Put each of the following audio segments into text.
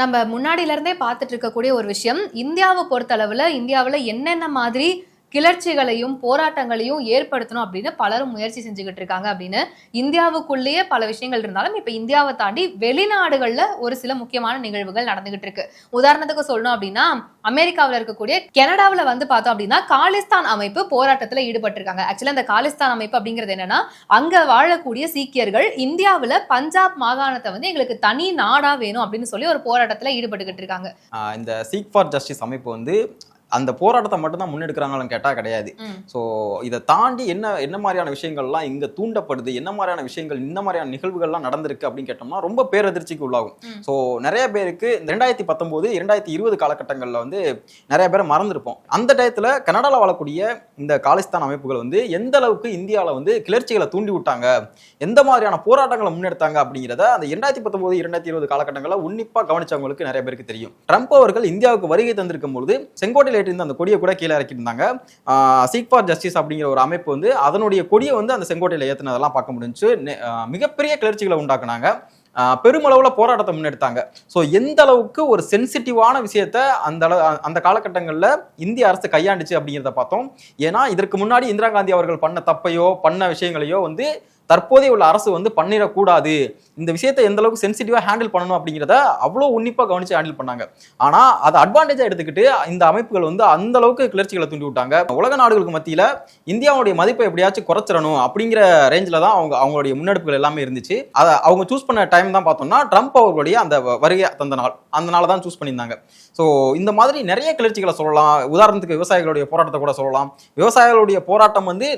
நம்ம முன்னாடியிலேருந்தே பார்த்துட்டு இருக்கக்கூடிய ஒரு விஷயம். இந்தியாவை பொறுத்தளவில் இந்தியாவில் என்னென்ன மாதிரி கிளர்ச்சிகளையும் போராட்டங்களையும் ஏற்படுத்தணும் அப்படின்னு பலரும் முயற்சி செஞ்சுக்கிட்டு இருக்காங்க அப்படின்னு இந்தியாவுக்குள்ளேயே பல விஷயங்கள் இருந்தாலும் இப்போ இந்தியாவை தாண்டி வெளிநாடுகள்ல ஒரு சில முக்கியமான நிகழ்வுகள் நடந்துகிட்டு இருக்கு. உதாரணத்துக்கு சொல்லணும் அப்படின்னா அமெரிக்காவில் இருக்கக்கூடிய கனடாவில் வந்து பார்த்தோம் அப்படின்னா காலிஸ்தான் அமைப்பு போராட்டத்தில் ஈடுபட்டிருக்காங்க. ஆக்சுவலா அந்த காலிஸ்தான் அமைப்பு அப்படிங்கிறது என்னன்னா அங்க வாழக்கூடிய சீக்கியர்கள் இந்தியாவுல பஞ்சாப் மாகாணத்தை வந்து எங்களுக்கு தனி நாடா வேணும் அப்படின்னு சொல்லி ஒரு போராட்டத்தில் ஈடுபட்டுக்கிட்டு இருக்காங்க. இந்த சீக் ஃபார் ஜஸ்டிஸ் அமைப்பு வந்து அந்த போராட்டத்தை மட்டும்தான் முன்னெடுக்கிறாங்களான்னு கேட்டால் கிடையாது. ஸோ இதை தாண்டி என்ன என்ன மாதிரியான விஷயங்கள்லாம் இங்கே தூண்டப்படுது என்ன மாதிரியான விஷயங்கள் இந்த மாதிரியான நிகழ்வுகள்லாம் நடந்திருக்கு அப்படின்னு கேட்டோம்னா ரொம்ப பேரதிர்ச்சிக்கு உள்ளாகும். ஸோ நிறைய பேருக்கு இந்த ரெண்டாயிரத்தி பத்தொம்போது இரண்டாயிரத்தி இருபது காலகட்டங்களில் வந்து நிறைய பேரை மறந்துருப்போம் அந்த டயத்தில் கனடாவில் வாழக்கூடிய இந்த காலிஸ்தான் அமைப்புகள் வந்து எந்த அளவுக்கு இந்தியாவில் வந்து கிளர்ச்சிகளை தூண்டி விட்டாங்க எந்த மாதிரியான போராட்டங்களை முன்னெடுத்தாங்க அப்படிங்கிறத அந்த இரண்டாயிரத்தி பத்தொம்போது இரண்டாயிரத்தி இருபது காலகட்டங்களில் உன்னிப்பாக கவனிச்சவங்களுக்கு நிறைய பேருக்கு தெரியும் ட்ரம்ப் அவர்கள் இந்தியாவுக்கு வருகை தந்திருக்கும் பொழுது செங்கோட்டையில் இருந்து அந்த கொடியை கூட கீழே இறக்கியிருந்தாங்க சீக் ஃபார் ஜஸ்டிஸ் அப்படிங்கிற ஒரு அமைப்பு வந்து அதனுடைய கொடியை வந்து அந்த செங்கோட்டையில் ஏற்றினதெல்லாம் பார்க்க முடிஞ்சு மிகப்பெரிய கிளர்ச்சிகளை உண்டாக்குனாங்க. பெருமளவில் போராட்டத்தை முன்னெடுத்தாங்க. ஸோ எந்த அளவுக்கு ஒரு சென்சிட்டிவான விஷயத்த அந்த அளவு அந்த காலகட்டங்களில் இந்திய அரசு கையாண்டுச்சு அப்படிங்கிறத பார்த்தோம். ஏன்னா இதற்கு முன்னாடி இந்திரா காந்தி அவர்கள் பண்ண தப்பையோ பண்ண விஷயங்களையோ வந்து தற்போதைய உள்ள அரசு வந்து பண்ணிடக்கூடாது. இந்த விஷயத்தை எந்த அளவுக்கு சென்சிட்டிவாக ஹேண்டில் பண்ணணும் அப்படிங்கிறத அவ்வளோ உன்னிப்பாக கவனித்து ஹேண்டில் பண்ணாங்க. ஆனால் அதை அட்வான்டேஜாக எடுத்துக்கிட்டு இந்த அமைப்புகள் வந்து அந்த அளவுக்கு கிளர்ச்சிகளை தூண்டி விட்டாங்க. உலக நாடுகளுக்கு மத்தியில் இந்தியாவுடைய மதிப்பை எப்படியாச்சும் குறைச்சிடணும் அப்படிங்கிற ரேஞ்சில் தான் அவங்க அவங்களுடைய முன்னெடுப்புகள் எல்லாமே இருந்துச்சு. அதை அவங்க சூஸ் பண்ண டைம் தான் பார்த்தோம்னா ட்ரம்ப் அவர்களுடைய அந்த வருகை தந்த நாள். அந்த நாளை தான் சூஸ் பண்ணியிருந்தாங்க. ஸோ இந்த மாதிரி நிறைய கிளர்ச்சிகளை சொல்லலாம். உதாரணத்துக்கு விவசாயிகளுடைய போராட்டத்தை கூட சொல்லலாம். விவசாயிகளுடைய போராட்டம் வந்து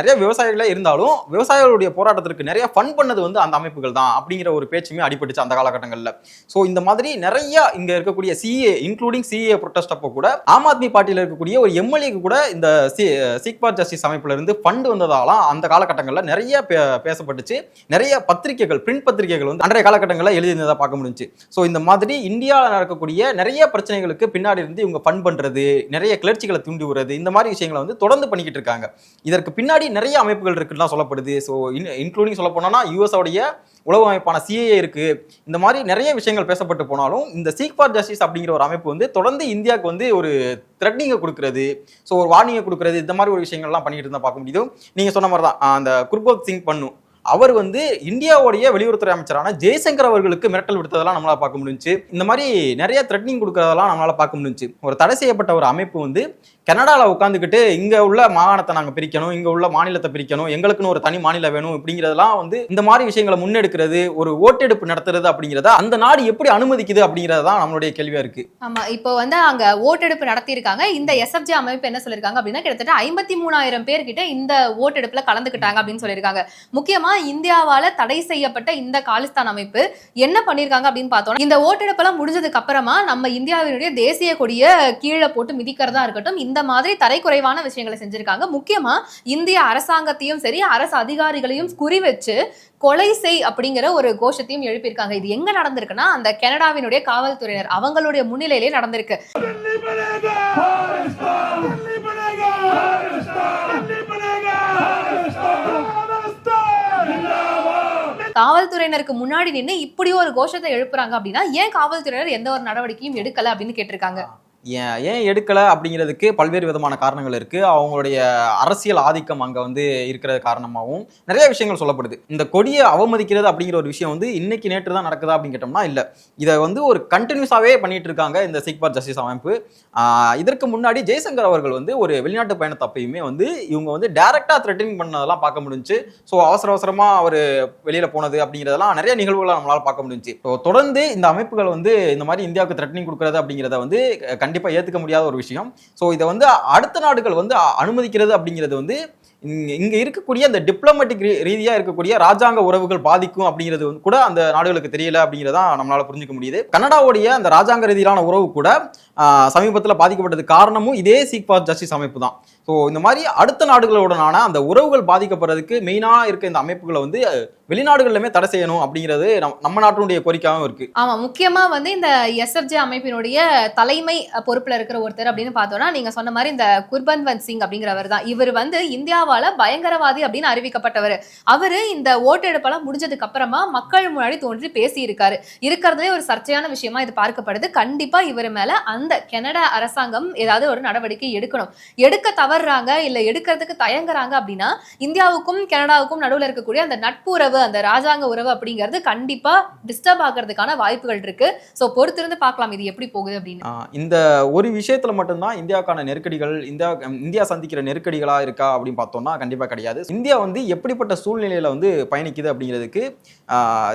நிறைய விவசாயிகளே இருந்தாலும் விவசாயிகளுடைய போராட்டத்திற்கு நிறைய ஃபன் பண்ணது வந்து அந்த அமைப்புகள் தான் அப்படிங்கிற ஒரு பேச்சுமே அடிபட்டுச்சு அந்த காலகட்டங்களில். ஸோ இந்த மாதிரி நிறைய இங்க இருக்கக்கூடிய சிஏ இன்க்ளூடிங் சிஏ ப்ரொட்டஸ்ட் அப்போ கூட ஆம் ஆத்மி பார்ட்டியில் இருக்கக்கூடிய ஒரு எம்எல்ஏக்கு கூட இந்த சீக் ஜஸ்டிஸ் அமைப்புல இருந்து ஃபண்ட் வந்ததாலாம் அந்த காலகட்டங்களில் நிறைய பே- பேசப்பட்டுச்சு. நிறைய பத்திரிகைகள் பிரிண்ட் பத்திரிகைகள் வந்து அன்றைய காலகட்டங்களில் எழுதியிருந்ததை பார்க்க முடிஞ்சு ஸோ இந்த மாதிரி இந்தியாவில் நடக்கக்கூடிய நிறைய பிரச்சனைகளுக்கு பின்னாடி இருந்து இவங்க ஃபண்ட் பண்றது நிறைய கிளர்ச்சிகளை தூண்டி விடுறது இந்த மாதிரி விஷயங்களை வந்து தொடர்ந்து பண்ணிக்கிட்டு இருக்காங்க. இதற்கு பின்னாடி நிறைய அமைப்புகள் இருக்குன்னு சொல்லப்படுது. ஸோ இன்க்ளூடிங் சொல்ல போனோம்னா யூஎஸோடைய உளவு அமைப்பான சிஏஏ இருக்குது இந்த மாதிரி நிறைய விஷயங்கள் பேசப்பட்டு போனாலும் இந்த சீக் ஃபார் ஜஸ்டிஸ் அப்படிங்கிற ஒரு அமைப்பு வந்து தொடர்ந்து இந்தியாவுக்கு வந்து ஒரு த்ரெட்னிங்கை கொடுக்கறது ஸோ ஒரு வார்னிங்கை கொடுக்கறது இந்த மாதிரி ஒரு விஷயங்கள்லாம் பண்ணிட்டு இருந்தால் பார்க்க முடியுது நீங்கள் சொன்ன மாதிரி தான் அந்த குர்போத் சிங் பண்ணும் அவர் வந்து இந்தியாவுடைய வெளியுறவுத்துறை அமைச்சரான ஜெய்சங்கர் அவர்களுக்கு மிரட்டல் விடுத்ததெல்லாம் நம்மளால பார்க்க முடிஞ்சுச்சு. இந்த மாதிரி நிறைய த்ரெட்னிங் கொடுக்கறதெல்லாம் நம்மளால பார்க்க முடிஞ்சுச்சு. ஒரு தடை செய்யப்பட்ட ஒரு அமைப்பு வந்து கனடாவில் உட்காந்துக்கிட்டு இங்க உள்ள மாகாணத்தை நாங்க பிரிக்கணும் இங்க உள்ள மாநிலத்தை பிரிக்கணும் எங்களுக்குன்னு ஒரு தனி மாநிலம் வேணும் இப்படிங்கிறதெல்லாம் வந்து இந்த மாதிரி விஷயங்களை முன்னெடுக்கிறது ஒரு ஓட்டெடுப்பு நடத்துறது அப்படிங்கிறத அந்த நாடு எப்படி அனுமதிக்குது அப்படிங்கிறது தான் நம்மளுடைய கேள்வியா இருக்கு. ஆமா இப்போ வந்து அங்க ஓட்டெடுப்பு நடத்தியிருக்காங்க. இந்த எஸ்எஃப்ஜி அமைப்பு என்ன சொல்லியிருக்காங்க அப்படின்னா கிட்டத்தட்ட ஐம்பத்தி மூணாயிரம் பேர்கிட்ட இந்த ஓட்டெடுப்புல கலந்துக்கிட்டாங்க அப்படின்னு சொல்லியிருக்காங்க. முக்கியமா இந்தியாவால தடை செய்யப்பட்ட இந்த காலிஸ்தான் அமைப்பு. என்ன பண்ணிருக்காங்க அப்படின்னு பார்த்தோம்னா இந்த ஓட்டெடுப்பெல்லாம் முடிஞ்சதுக்கு அப்புறமா நம்ம இந்தியாவினுடைய தேசிய கொடியை கீழே போட்டு மிதிக்கிறதா இருக்கட்டும் இந்த மாதிரி தரைக்குறைவான விஷயங்களை செஞ்சிருக்காங்க. முக்கியமா இந்திய அரசாங்கத்தையும் சரி அரசு அதிகாரிகளையும் குறி வச்சு கொலை செய் அப்படிங்கிற ஒரு கோஷத்தையும் எழுப்பியிருக்காங்க. இது எங்க நடந்திருக்குன்னா அந்த கனடாவினுடைய காவல்துறையினர் அவங்களுடைய முன்னிலையிலே நடந்திருக்கு. காவல்துறையினருக்கு முன்னாடி நின்று இப்படி ஒரு கோஷத்தை எழுப்புறாங்க அப்படின்னா ஏன் காவல்துறையினர் எந்த ஒரு நடவடிக்கையும் எடுக்கல அப்படின்னு கேட்டிருக்காங்க. ஏன் ஏன் எடுக்கலை அப்படிங்கிறதுக்கு பல்வேறு விதமான காரணங்கள் இருக்குது அவங்களுடைய அரசியல் ஆதிக்கம் அங்கே வந்து இருக்கிறது காரணமாகவும் நிறைய விஷயங்கள் சொல்லப்படுது. இந்த கொடியை அவமதிக்கிறது அப்படிங்கிற ஒரு விஷயம் வந்து இன்னைக்கு நேற்று தான் நடக்குதா அப்படின்னு கேட்டோம்னா இல்லை. இதை வந்து ஒரு கண்டினியூஸாகவே பண்ணிட்டு இருக்காங்க இந்த சிக் பார் ஜஸ்டிஸ் அமைப்பு. இதற்கு முன்னாடி ஜெய்சங்கர் அவர்கள் வந்து ஒரு வெளிநாட்டு பயணத்தப்பையுமே வந்து இவங்க வந்து டேரெக்டாக த்ரெட்டனிங் பண்ணதெல்லாம் பார்க்க முடிஞ்சுச்சு. ஸோ அவசர அவசரமாக அவர் வெளியில் போனது அப்படிங்கிறதெல்லாம் நிறைய நிகழ்வுகளை நம்மளால் பார்க்க முடிஞ்சுச்சு. ஸோ தொடர்ந்து இந்த அமைப்புகள் வந்து இந்த மாதிரி இந்தியாவுக்கு த்ரெட்டனிங் கொடுக்குறது அப்படிங்கிறத வந்து கண்டி கண்டிப்பாக ஏற்றுக்க முடியாத ஒரு விஷயம். ஸோ இதை வந்து அடுத்த நாடுகள் வந்து அனுமதிக்கிறது அப்படிங்கிறது வந்து இங்கே இருக்கக்கூடிய அந்த டிப்ளமேட்டிக் ரீதியாக இருக்கக்கூடிய ராஜாங்க உறவுகள் பாதிக்கும் அப்படிங்கிறது வந்து கூட அந்த நாடுகளுக்கு தெரியல அப்படிங்கிறதா நம்மளால் புரிஞ்சுக்க முடியுது. கனடாவுடைய அந்த ராஜாங்க ரீதியிலான உறவு கூட சமீபத்தில் பாதிக்கப்பட்டது காரணமும் இதே சீக் ஃபார் ஜஸ்டிஸ் அமைப்பு தான் ஸோ இந்த மாதிரி அடுத்த நாடுகளுடனான அந்த உறவுகள் பாதிக்கப்படுறதுக்கு மெயினாக இருக்க இந்த அமைப்புகளை வந்து வெளிநாடுகளிலுமே தடை செய்யணும் அப்படிங்கிறது நம்ம நாட்டினுடைய கோரிக்கையாகவும் இருக்கு. ஆமா முக்கியமா வந்து இந்த எஸ்எஃப்ஜே அமைப்பினுடைய தலைமை பொறுப்பில் பொறுப்புல இருக்கிற ஒருத்தர் அப்படின்னு பார்த்தோம்னா நீங்க சொன்ன மாதிரி இந்த குர்பன்வந்த் சிங் அப்படிங்கிறவர் தான். இவர் வந்து இந்தியாவால பயங்கரவாதி அப்படின்னு அறிவிக்கப்பட்டவர். அவரு இந்த ஓட்டெடுப்பெல்லாம் முடிஞ்சதுக்கு அப்புறமா மக்கள் முன்னாடி தோன்றி பேசி இருக்காரு இருக்கிறதுலே ஒரு சர்ச்சையான விஷயமா இது பார்க்கப்படுது. கண்டிப்பா இவர் மேல அந்த கனடா அரசாங்கம் ஏதாவது ஒரு நடவடிக்கை எடுக்கணும். எடுக்க தவறு தவறுறாங்க இல்லை எடுக்கிறதுக்கு தயங்குறாங்க அப்படின்னா இந்தியாவுக்கும் கனடாவுக்கும் நடுவில் இருக்கக்கூடிய அந்த நட்புறவு அந்த ராஜாங்க உறவு அப்படிங்கிறது கண்டிப்பாக டிஸ்டர்ப் ஆகிறதுக்கான வாய்ப்புகள் இருக்கு. ஸோ பொறுத்திருந்து பார்க்கலாம் இது எப்படி போகுது அப்படின்னு. இந்த ஒரு விஷயத்தில் மட்டும்தான் இந்தியாவுக்கான நெருக்கடிகள் இந்தியா இந்தியா சந்திக்கிற நெருக்கடிகளாக இருக்கா அப்படின்னு பார்த்தோம்னா கண்டிப்பாக கிடையாது. இந்தியா வந்து எப்படிப்பட்ட சூழ்நிலையில் வந்து பயணிக்குது அப்படிங்கிறதுக்கு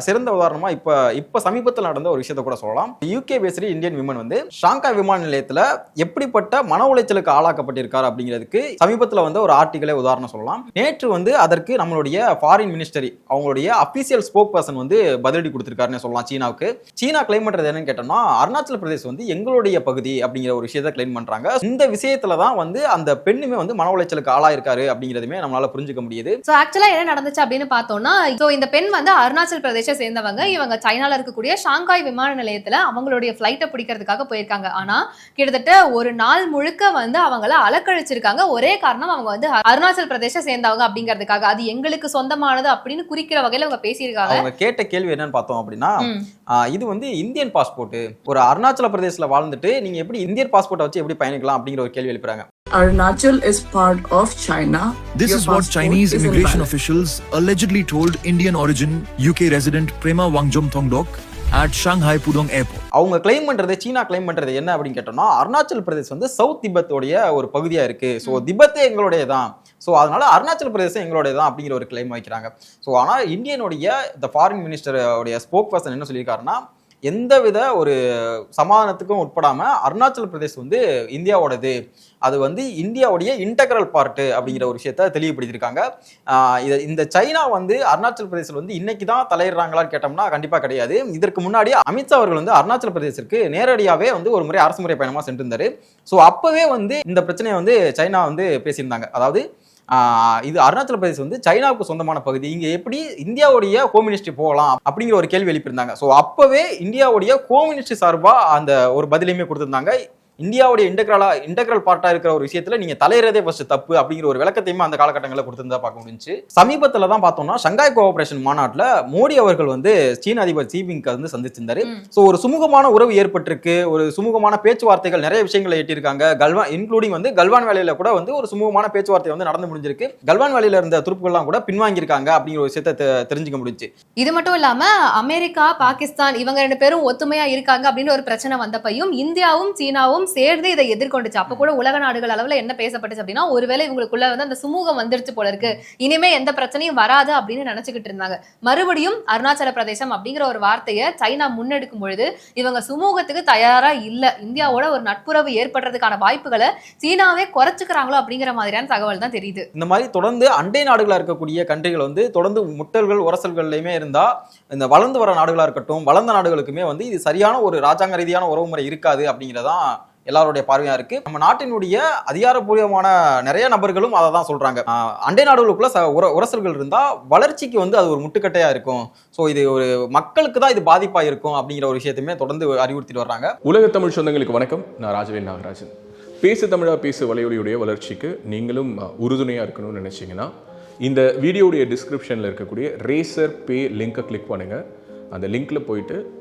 சிறந்த உதாரணமாக இப்போ இப்போ சமீபத்தில் நடந்த ஒரு விஷயத்தை கூட சொல்லலாம். யூகே பேசுற இந்தியன் விமன் வந்து ஷாங்காய் விமான நிலையத்தில் எப்படிப்பட்ட மன உளைச்சலுக்கு ஆளாக்கப்பட்டிருக்கார் அப்படிங்கிறதுக்கு சமீபத்தில் வந்து ஒரு ஆர்டிகளே உதாரணம் சொல்லலாம். நேற்று வந்து அதற்கு நம்மளுடைய ஃபாரின் மினிஸ்டரி அவங்களுடைய அபிஷியல் ஸ்போக் பர்சன் வந்து பதிலடி கொடுத்திருக்காருன்னு சொல்லலாம் சீனாவுக்கு. சீனா கிளைம் பண்றது என்னன்னு கேட்டோம்னா அருணாச்சல பிரதேஷ் வந்து எங்களுடைய பகுதி அப்படிங்கிற ஒரு விஷயத்தை கிளைம் பண்றாங்க. இந்த விஷயத்துல தான் வந்து அந்த பெண்ணுமே வந்து மன உளைச்சலுக்கு ஆளாயிருக்காரு அப்படிங்கிறதுமே நம்மளால புரிஞ்சுக்க முடியுது. ஸோ ஆக்சுவலா என்ன நடந்துச்சு அப்படின்னு பார்த்தோம்னா ஸோ இந்த பெண் வந்து அருணாச்சல் பிரதேச சேர்ந்தவங்க. இவங்க சைனால இருக்கக்கூடிய ஷாங்காய் விமான நிலையத்துல அவங்களுடைய ஃபிளைட்டை பிடிக்கிறதுக்காக போயிருக்காங்க. ஆனா கிட்டத்தட்ட ஒரு நாள் முழுக்க வந்து அவங்கள அலக்கழிச்சிருக்காங்க. ஒரே காரணம் அவங்க வந்து அருணாச்சல் பிரதேச சேர்ந்தவங்க அப்படிங்கிறதுக்காக. அது எங்களுக்கு சொந்தமானது அப்படின்னு குறிக்கிற வகையில அவங்க பேசியிருக்காங்க. அவங்க கேட்ட கேள்வி என்னன்னு பார்த்தோம் அப்படின்னா இது வந்து இந்தியன் பாஸ்போர்ட் ஒரு அருணாச்சல பிரதேசல வாழ்ந்துட்டு நீங்க எப்படி இந்தியன் பாஸ்போர்ட்டை வச்சு எப்படி பயணிக்கலாம் அப்படிங்கிற ஒரு கேள்வி எழுப்புறாங்க. Arunachal is part of China. This Your is what Chinese immigration officials allegedly told Indian origin UK resident Prema Wangjom Thongdok at Shanghai Pudong Airport. அவங்க கிளைம் பண்றது சீனா கிளைம் பண்றது என்ன அப்படின்னு கேட்டோம்னா அருணாச்சல் பிரதேஷ் வந்து சவுத் திபெத்தோடைய ஒரு பகுதியா இருக்கு. ஸோ திபெத்தே எங்களுடைய தான் ஸோ அதனால அருணாச்சல் பிரதேசம் எங்களுடைய தான் அப்படிங்கிற ஒரு கிளைம் வைக்கிறாங்க. ஸோ ஆனால் இந்தியனுடைய இந்த ஃபாரின் மினிஸ்டருடைய ஸ்போக் பர்சன் என்ன சொல்லியிருக்காருன்னா எந்தவித ஒரு சமாதானத்துக்கும் உட்படாமல் அருணாச்சல் பிரதேஷ் வந்து இந்தியாவோடது. அது வந்து இந்தியாவுடைய இன்டெக்ரல் பார்ட்டு அப்படிங்கிற ஒரு விஷயத்த தெளிவுபடுத்தியிருக்காங்க. இதை இந்த சைனா வந்து அருணாச்சல் பிரதேசில் வந்து இன்னைக்கு தான் தலையிடுறாங்களான்னு கேட்டோம்னா கண்டிப்பாக கிடையாது. இதற்கு முன்னாடி அமித்ஷா அவர்கள் வந்து அருணாச்சல் பிரதேசத்திற்கு நேரடியாகவே வந்து ஒரு முறை அரசு முறை பயணமாக சென்றிருந்தாரு. ஸோ அப்போவே வந்து இந்த பிரச்சனையை வந்து சைனா வந்து பேசியிருந்தாங்க. அதாவது இது அருணாச்சல பிரதேஷ் வந்து சைனாவுக்கு சொந்தமான பகுதி. இங்க எப்படி இந்தியாவுடைய ஹோம் மினிஸ்ட்ரி போகலாம் அப்படிங்கிற ஒரு கேள்வி எழுப்பியிருந்தாங்க. ஸோ அப்பவே இந்தியாவுடைய ஹோம் மினிஸ்ட்ரி சார்பா அந்த ஒரு பதிலையுமே கொடுத்திருந்தாங்க. இந்தியாவுடைய இன்டெக்ரலா இன்டெக்ரல் பார்ட்டா இருக்கிற ஒரு விஷயத்துல நீங்க தலையிறதே ஃபர்ஸ்ட் தப்பு அப்படிங்கிற ஒரு விளக்கத்தையுமே அந்த காலகட்டங்களில் கொடுத்திருந்தா பார்க்க முடிஞ்சு சமீபத்துல தான் பார்த்தோம்னா ஷங்காய் கோஆபரேஷன் மாநாட்டுல மோடி அவர்கள் வந்து சீன அதிபர் ஜிபிங் வந்து சந்திச்சிருந்தாரு. ஸோ ஒரு சுமூகமான உறவு ஏற்பட்டிருக்கு. ஒரு சுமூகமான பேச்சுவார்த்தைகள் நிறைய விஷயங்களை எட்டியிருக்காங்க. கல்வான் இன்க்ளூடிங் வந்து கல்வான் வேலையில கூட வந்து ஒரு சுமூகமான பேச்சுவார்த்தை வந்து நடந்து முடிஞ்சிருக்கு. கல்வான் வேலையில இருந்த துருப்புகள்லாம் கூட பின்வாங்கியிருக்காங்க அப்படிங்கிற ஒரு விஷயத்தை தெரிஞ்சுக்க முடிஞ்சு இது மட்டும் இல்லாம அமெரிக்கா பாகிஸ்தான் இவங்க ரெண்டு பேரும் ஒத்துமையா இருக்காங்க அப்படின்னு ஒரு பிரச்சனை வந்தப்பையும் இந்தியாவும் சீனாவும் சேர்ந்து இதை எதிர்கொண்டுச்சு. அப்ப கூட உலக நாடுகள் அளவுல என்ன பேசப்பட்டுச்சு அப்படின்னா ஒருவேளை இவங்களுக்குள்ள வந்து அந்த சுமூகம் வந்துருச்சு போல இருக்கு. இனிமே எந்த பிரச்சனையும் வராது அப்படின்னு நினைச்சுக்கிட்டு இருந்தாங்க. மறுபடியும் அருணாச்சல பிரதேசம் அப்படிங்கிற ஒரு வார்த்தையை சைனா முன்னெடுக்கும் பொழுது இவங்க சுமூகத்துக்கு தயாரா இல்ல. இந்தியாவோட ஒரு நட்புறவு ஏற்படுறதுக்கான வாய்ப்புகளை சீனாவே குறைச்சுக்கிறாங்களோ அப்படிங்கிற மாதிரியான தகவல் தான் தெரியுது. இந்த மாதிரி தொடர்ந்து அண்டை நாடுகளா இருக்கக்கூடிய கண்ட்ரிகள் வந்து தொடர்ந்து முட்டல்கள் உரசல்கள்லையுமே இருந்தா இந்த வளர்ந்து வர நாடுகளா இருக்கட்டும் வளர்ந்த நாடுகளுக்குமே வந்து இது சரியான ஒரு ராஜாங்க ரீதியான உறவுமுறை இருக்காது அப்படிங்கிறதான் எல்லாருடைய பார்வையா இருக்கு. நம்ம நாட்டினுடைய அதிகாரப்பூர்வமான நிறைய நபர்களும் அதை தான் சொல்றாங்க. அண்டை நாடுகளுக்குள்ள ச- உர- உரசல்கள் இருந்தா வளர்ச்சிக்கு வந்து அது ஒரு முட்டுக்கட்டையா இருக்கும். ஸோ இது ஒரு மக்களுக்கு தான் இது பாதிப்பா இருக்கும் அப்படிங்கிற ஒரு விஷயத்தையுமே தொடர்ந்து அறிவுறுத்திட்டு வர்றாங்க. உலக தமிழ் சொந்தங்களுக்கு வணக்கம். நான் ராஜவேல் நாகராஜன். பேசு தமிழா பேசு வலையொலியுடைய வளர்ச்சிக்கு நீங்களும் உறுதுணையாக உறுதுணையா இருக்கணும்னு நினைச்சீங்கன்னா இந்த வீடியோடைய டிஸ்கிரிப்ஷனில் இருக்கக்கூடிய ரேசர் பே லிங்கை கிளிக் பண்ணுங்க. அந்த லிங்க்ல போயிட்டு